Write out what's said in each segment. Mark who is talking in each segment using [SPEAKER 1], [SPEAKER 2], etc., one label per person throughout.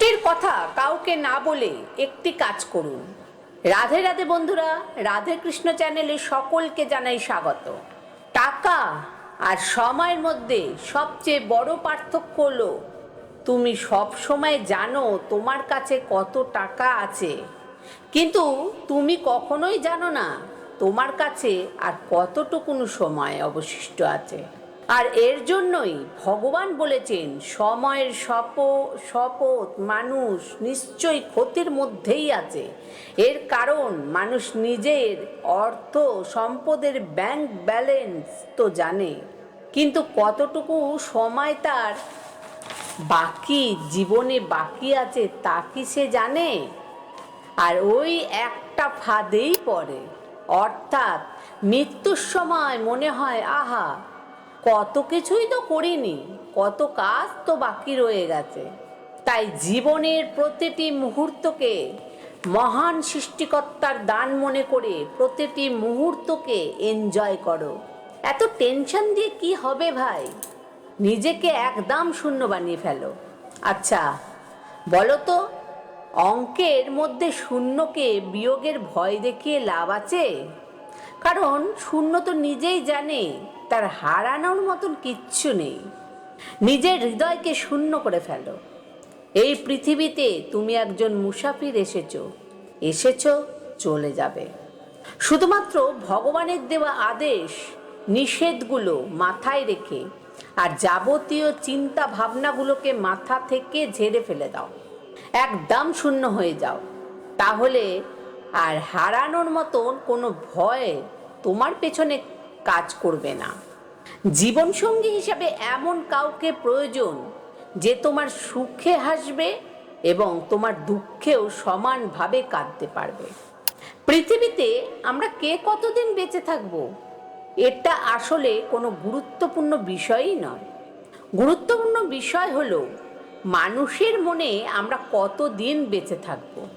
[SPEAKER 1] কষ্টের কথা কাউকে না বলে একটি কাজ করুন। রাধে রাধে বন্ধুরা, রাধে কৃষ্ণ চ্যানেলে সকলকে জানাই স্বাগত। টাকা আর সময়ের মধ্যে সবচেয়ে বড় পার্থক্য হলো, তুমি সব সময় জানো তোমার কাছে কত টাকা আছে। কিন্তু তুমি কখনোই জানো না তোমার কাছে আর কতটুকুন সময় অবশিষ্ট আছে। আর এর জন্যই ভগবান বলেছেন, সময়ের শপ শপথ মানুষ নিশ্চয়ই ক্ষতির মধ্যেই আছে। এর কারণ মানুষ নিজের অর্থ সম্পদের ব্যাংক ব্যালেন্স তো জানে। কিন্তু কতটুকু সময় তার বাকি জীবনে বাকি আছে তা কি সে জানে? আর ওই একটা ফাঁদেই পড়ে। অর্থাৎ মৃত্যুর সময় মনে হয়, আহা কত কিছুই তো করিনি, কত কাজ তো বাকি রয়ে গেছে। তাই জীবনের প্রতিটি মুহূর্তকে মহান সৃষ্টিকর্তার দান মনে করে প্রতিটি মুহূর্তকে এনজয় করো। এত টেনশন দিয়ে কি হবে ভাই? নিজেকে একদম শূন্য বানিয়ে ফেলো। আচ্ছা বলো তো, অঙ্কের মধ্যে শূন্যকে বিয়োগের ভয় দেখিয়ে লাভ আছে? কারণ শূন্য তো নিজেই জানে, তার হারানোর মতন কিচ্ছু নেই। নিজের হৃদয়কে শূন্য করে ফেলো। এই পৃথিবীতে তুমি একজন মুসাফির এসেছ, এসেছ, চলে যাবে। শুধুমাত্র ভগবানের দেওয়া আদেশ, নিষেধগুলো মাথায় রেখে আর যাবতীয় চিন্তা ভাবনাগুলোকে মাথা থেকে ঝেড়ে ফেলে দাও। একদম শূন্য হয়ে যাও। তাহলে আর হারানোর মতন কোনো ভয় তোমার পেছনে কাজ করবে না। জীবনসঙ্গী হিসাবে এমন কাউকে প্রয়োজন যে তোমার সুখে হাসবে এবং তোমার দুঃখেও সমানভাবে কাঁদতে পারবে। পৃথিবীতে আমরা কে কতদিন বেঁচে থাকব? এটা আসলে কোনো গুরুত্বপূর্ণ বিষয়ই নয়। গুরুত্বপূর্ণ বিষয় হলো, মানুষের মনে আমরা কতদিন বেঁচে থাকব?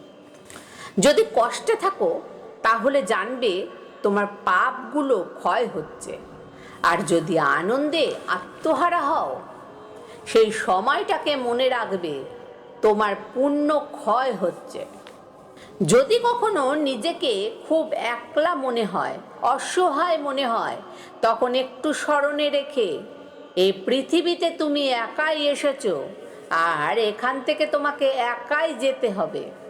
[SPEAKER 1] যদি কষ্টে থাকো, তাহলে জানবে তোমার পাপগুলো ক্ষয় হচ্ছে। আর যদি আনন্দে আত্মহারা হও, সেই সময়টাকে মনে রাখবে তোমার পুণ্য ক্ষয় হচ্ছে। যদি কখনো নিজেকে খুব একলা মনে হয়, অসহায় মনে হয়, তখন একটু স্মরণে রেখে এই পৃথিবীতে তুমি একাই এসেছ, আর এখান থেকে তোমাকে একাই যেতে হবে।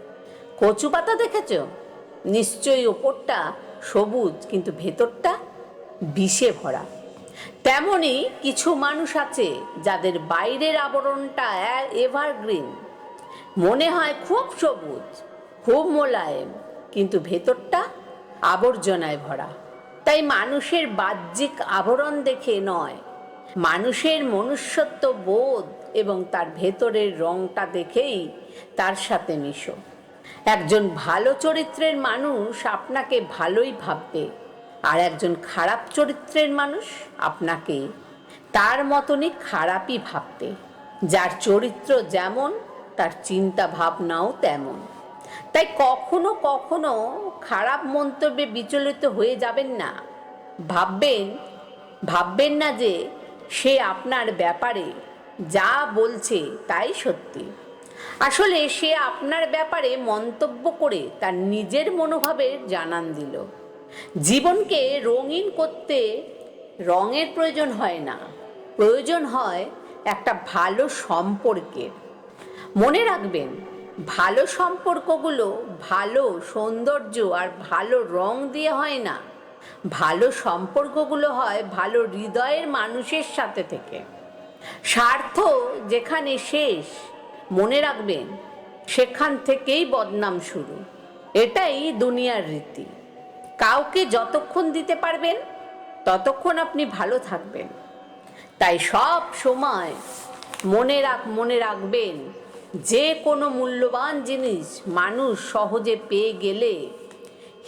[SPEAKER 1] কচু পাতা দেখেছ? নিশ্চয়ই ওপরটা সবুজ, কিন্তু ভেতরটা বিষে ভরা। তেমনই কিছু মানুষ আছে যাদের বাইরের আবরণটা এভারগ্রিন। মনে হয় খুব সবুজ, খুব মোলায়েম, কিন্তু ভেতরটা আবর্জনায় ভরা। তাই মানুষের বাহ্যিক আবরণ দেখে নয়, মানুষের মনুষ্যত্ব বোধ এবং তার ভেতরের রংটা দেখেই তার সাথে মিশো। একজন ভালো চরিত্রের মানুষ আপনাকে ভালোই ভাববে, আর একজন খারাপ চরিত্রের মানুষ আপনাকে তার মতনই খারাপই ভাববে। যার চরিত্র যেমন, তার চিন্তা ভাবনাও তেমন। তাই কখনো কখনো খারাপ মন্তব্যে বিচলিত হয়ে যাবেন না। ভাববেন ভাববেন না যে সে আপনার ব্যাপারে যা বলছে তাই সত্যি। আসলে সে আপনার ব্যাপারে মন্তব্য করে তার নিজের মনোভাবের জানান দিল। জীবনকে রঙিন করতে রঙের প্রয়োজন হয় না। প্রয়োজন হয় একটা ভালো সম্পর্কের। মনে রাখবেন, ভালো সম্পর্কগুলো ভালো সৌন্দর্য আর ভালো রং দিয়ে হয় না। ভালো সম্পর্কগুলো হয় ভালো হৃদয়ের মানুষের সাথে থেকে। স্বার্থ যেখানে শেষ মনে রাখবেন সেখান থেকেই বদনাম শুরু। এটাই দুনিয়ার রীতি। কাউকে যতক্ষণ দিতে পারবেন, ততক্ষণ আপনি ভালো থাকবেন। তাই সব সময় মনে রাখ, মনে রাখবেন, যে কোনো মূল্যবান জিনিস মানুষ সহজে পেয়ে গেলে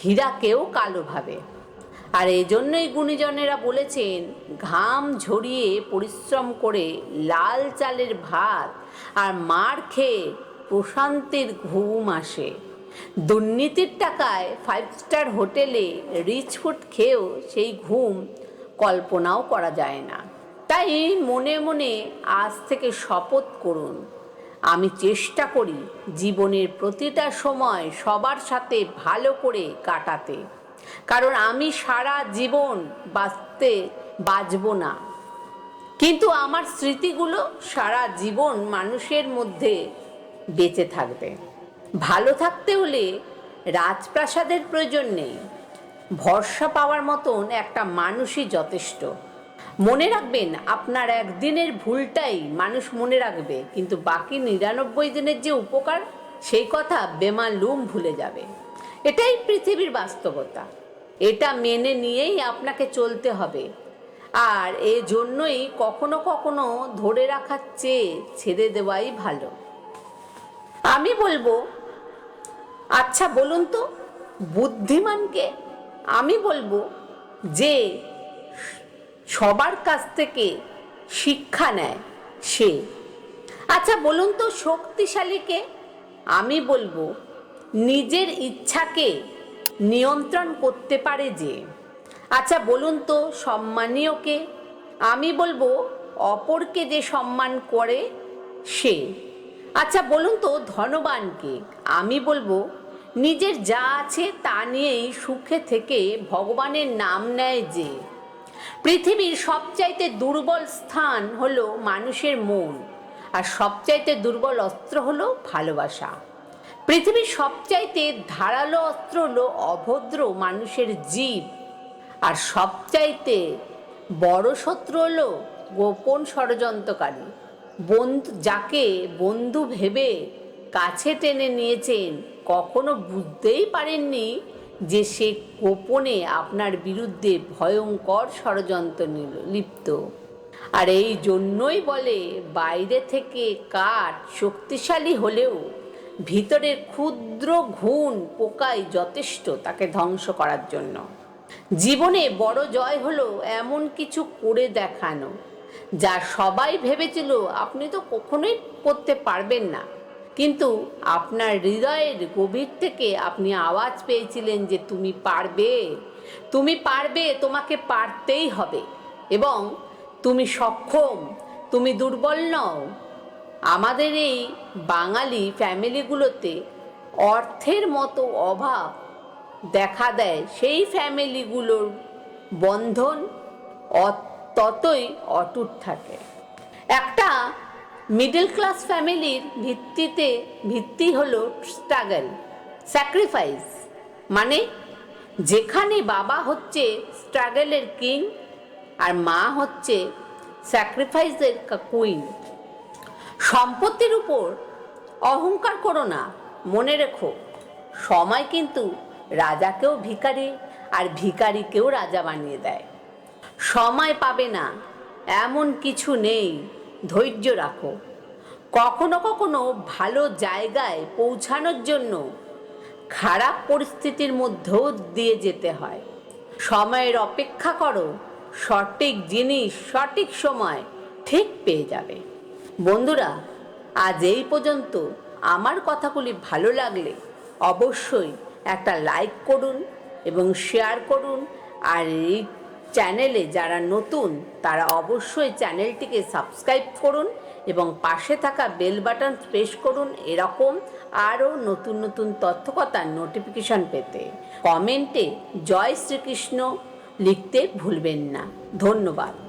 [SPEAKER 1] হীরাকেও কালো ভাবে। আর এই জন্যই গুণীজনেরা বলেছেন, ঘাম ঝরিয়ে পরিশ্রম করে লাল চালের ভাত আর মার খেয়ে প্রশান্তির ঘুম আসে। দুর্নীতির টাকায় ফাইভ স্টার হোটেলে রিচ ফুড খেয়েও সেই ঘুম কল্পনাও করা যায় না। তাই মনে মনে আজ থেকে শপথ করুন। আমি চেষ্টা করি জীবনের প্রতিটা সময় সবার সাথে ভালো করে কাটাতে। কারণ আমি সারা জীবন বাঁচতে বাঁচব না। কিন্তু আমার স্মৃতিগুলো সারা জীবন মানুষের মধ্যে বেঁচে থাকবে। ভালো থাকতে হলে রাজপ্রাসাদের প্রয়োজন নেই। ভরসা পাওয়ার মতন একটা মানুষই যথেষ্ট। মনে রাখবেন, আপনার একদিনের ভুলটাই মানুষ মনে রাখবে, কিন্তু বাকি নিরানব্বই দিনের যে উপকার, সেই কথা বেমালুম ভুলে যাবে। এটাই পৃথিবীর বাস্তবতা। এটা মেনে নিয়েই আপনাকে চলতে হবে। আর এ জন্যই কখনো কখনো ধরে রাখার চেয়ে ছেড়ে দেওয়াই ভালো। আমি বলব আচ্ছা বলুন তো, বুদ্ধিমানকে আমি বলব যে সবার কাছ থেকে শিক্ষা নেয় সে। আচ্ছা বলুন তো, শক্তিশালীকে আমি বলব নিজের ইচ্ছাকে নিয়ন্ত্রণ করতে পারে যে। আচ্ছা বলুন তো সম্মানীয়কে, আমি বলব অপরকে যে সম্মান করে সে। আচ্ছা বলুন তো ধনবানকে, আমি বলব নিজের যা আছে তা নিয়েই সুখে থেকে ভগবানের নাম নেয় যে। পৃথিবীর সবচাইতে দুর্বল স্থান হলো মানুষের মন, আর সবচাইতে দুর্বল অস্ত্র হলো ভালোবাসা। পৃথিবীর সবচাইতে ধারালো অস্ত্র হলো অভদ্র মানুষের জীব। আর সবচাইতে বড় শত্রু হলো গোপন ষড়যন্ত্রকারী। বন্ধু, যাকে বন্ধু ভেবে কাছে টেনে নিয়েছেন, কখনো বুঝতেই পারেননি যে সে গোপনে আপনার বিরুদ্ধে ভয়ঙ্কর ষড়যন্ত্র নিল, লিপ্ত। আর এই জন্যই বলে বাইরে থেকে কাঠ শক্তিশালী হলেও ভিতরের ক্ষুদ্র ঘুণ পোকাই যথেষ্ট তাকে ধ্বংস করার জন্য। জীবনে বড় জয় হলো এমন কিছু করে দেখানো, যা সবাই ভেবেছিল আপনি তো কখনোই করতে পারবেন না। কিন্তু আপনার হৃদয়ের গভীর থেকে আপনি আওয়াজ পেয়েছিলেন যে তুমি পারবে তুমি পারবে, তোমাকে পারতেই হবে এবং তুমি সক্ষম, তুমি দুর্বল নও। আমাদের এই বাঙালি ফ্যামিলিগুলোতে অর্থের মতো অভাব দেখা দেয় সেই ফ্যামিলিগুলোর বন্ধন ততই অটুট থাকে। একটা মিডল ক্লাস ফ্যামিলির ভিত্তিতে ভিত্তি হলো স্ট্রাগল স্যাক্রিফাইস মানে যেখানে বাবা হচ্ছে স্ট্রাগলের কিং আর মা হচ্ছে স্যাক্রিফাইসের কুইন সম্পত্তির উপর অহংকার করো না, মনে রেখো, সময় কিন্তু রাজাকেও ভিখারি আর ভিখারিকেও রাজা বানিয়ে দেয়। সময় পাবে না, এমন কিছু নেই, ধৈর্য রাখো। কখনো কখনো ভালো জায়গায় পৌঁছানোর জন্য খারাপ পরিস্থিতির মধ্যেও দিয়ে যেতে হয়। সময়ের অপেক্ষা করো, সঠিক জিনিস সঠিক সময় ঠিক পেয়ে যাবে। বন্ধুরা, আজ এই পর্যন্ত। আমার কথাগুলি ভালো লাগলে অবশ্যই একটা লাইক করুন এবং শেয়ার করুন। আর এই চ্যানেলে যারা নতুন, তারা অবশ্যই চ্যানেলটিকে সাবস্ক্রাইব করুন এবং পাশে থাকা বেল বাটন প্রেস করুন এরকম আরও নতুন নতুন তথ্যকথার নোটিফিকেশন পেতে। কমেন্টে জয় শ্রীকৃষ্ণ লিখতে ভুলবেন না। ধন্যবাদ।